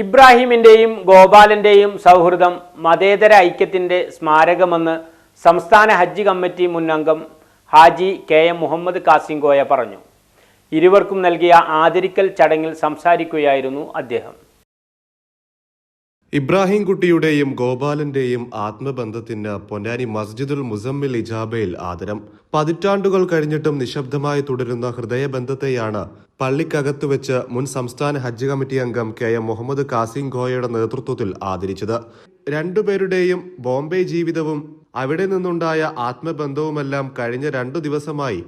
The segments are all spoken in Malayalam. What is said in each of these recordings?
ഇബ്രാഹിമിന്റെയും ഗോപാലന്റെയും സൗഹൃദം മതേതര ഐക്യത്തിന്റെ സ്മാരകമെന്ന് സംസ്ഥാന ഹജ്ജ് കമ്മിറ്റി മുൻ അംഗം ഹാജി കെ എം മുഹമ്മദ് കാസിംഗോയ പറഞ്ഞു. ഇരുവർക്കും നൽകിയ ആദരിക്കൽ ചടങ്ങിൽ സംസാരിക്കുകയായിരുന്നു അദ്ദേഹം. ഇബ്രാഹിം കുട്ടിയുടെയും ഗോപാലന്റെയും ആത്മബന്ധത്തിന് പൊന്നാനി മസ്ജിദുൽ മുസമ്മിൽ ഇജാബയിൽ ആദരം. പതിറ്റാണ്ടുകൾ കഴിഞ്ഞിട്ടും നിശബ്ദമായി തുടരുന്ന ഹൃദയബന്ധത്തെയാണ് പള്ളിക്കകത്ത് വെച്ച് മുൻ സംസ്ഥാന ഹജ്ജ് കമ്മിറ്റി അംഗം കെ എം മുഹമ്മദ് കാസിം ഖോയയുടെ നേതൃത്വത്തിൽ ആദരിച്ചത്. രണ്ടുപേരുടെയും ബോംബെ ജീവിതവും അവിടെ നിന്നുണ്ടായ ആത്മബന്ധവുമെല്ലാം കഴിഞ്ഞ രണ്ടു ദിവസമായി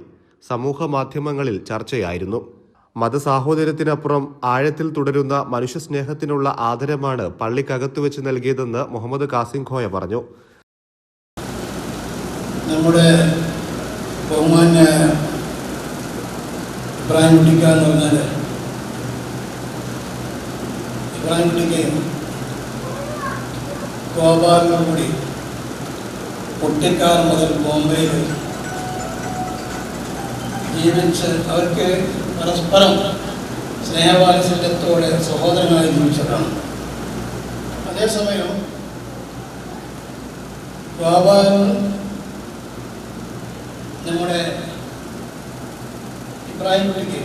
സമൂഹ മാധ്യമങ്ങളിൽ ചർച്ചയായിരുന്നു. മതസാഹോദര്യത്തിനപ്പുറം ആഴത്തിൽ തുടരുന്ന മനുഷ്യസ്നേഹത്തിനുള്ള ആദരമാണ് പള്ളിക്കകത്തു വെച്ച് നൽകിയതെന്ന് മുഹമ്മദ് കാസിം ഖോയ പറഞ്ഞു. നമ്മുടെ ബഹുമാന്യായ ഇബ്രാഹിം ഇബ്രാഹിം കൂടി കുട്ടിക്കാർ മുതൽ ബോംബെയിൽ ജീവിച്ച് അവർക്ക് പരസ്പരം സ്നേഹവാത്സല്യത്തോടെ സഹോദരങ്ങളായി ജീവിച്ചതാണ്. അതേസമയം ഗോപാലൻ നമ്മുടെ ഇബ്രാഹിം കുട്ടിക്ക്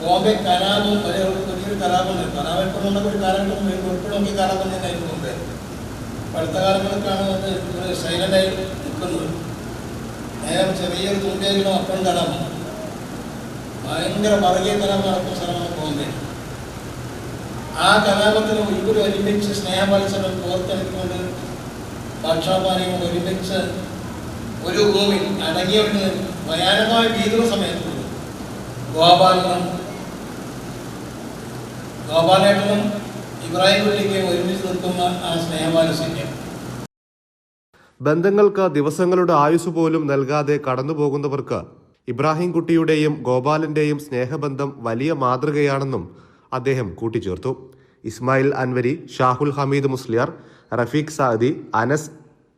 ബോംബെ കലാപം വലിയൊരു കലാപമുണ്ട് കലാപം ഇപ്പോൾ ഒരു കാലഘട്ടം ഈ കലാപം തന്നെയായിരുന്നു ഇപ്പൊ അടുത്ത കാലങ്ങൾക്കാണ് അത് ഒരു സൈലന്റായി നിൽക്കുന്നത്. നേരെ ചെറിയൊരു തുണ്ടേരികളും അപ്പം കലാപം ഭയങ്കര പറകിയ കലാപം നടക്കുന്ന സ്ഥലമാണ് ബോംബെ ആ കലാപത്തിന് ഇവർ ഒരുമിച്ച് സ്നേഹമത്സരം പുറത്തെടുത്തുകൊണ്ട് ഭക്ഷണപാനീയം ഒരുമിച്ച് ഒരു ഭൂമി അടങ്ങിയവന് ഭയാനകമായ ഭീകര സമയത്ത് ഗോപാലനും ഗോപാലേട്ടനും ഇബ്രാഹിം കുട്ടിക്ക് ഒരുമിച്ച് നിൽക്കുന്ന ആ സ്നേഹവാത്സല്യം ബന്ധങ്ങൾക്ക് ദിവസങ്ങളുടെ ആയുസ് പോലും നൽകാതെ കടന്നുപോകുന്നവർക്ക് ഇബ്രാഹിം കുട്ടിയുടെയും ഗോപാലിന്റെയും സ്നേഹബന്ധം വലിയ മാതൃകയാണെന്നും അദ്ദേഹം കൂട്ടിച്ചേർത്തു. ഇസ്മായിൽ അൻവരി ഷാഹുൽ ഹമീദ് മുസ്ലിയാർ റഫീഖ് സാദി അനസ്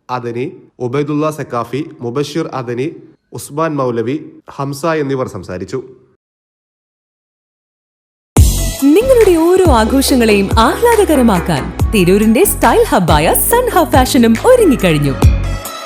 അദനി ഉബൈദുല്ല സക്കാഫി മുബഷിർ അദനി ഉസ്മാൻ മൗലവി ഹംസ എന്നിവർ സംസാരിച്ചു. നിങ്ങളുടെ ഓരോ ആഘോഷങ്ങളെയും ആഹ്ലാദകരമാക്കാൻ തിരൂരിന്റെ സ്റ്റൈൽ ഹബ്ബായ സൺഹ ഫാഷനും ഒരുങ്ങിക്കഴിഞ്ഞു.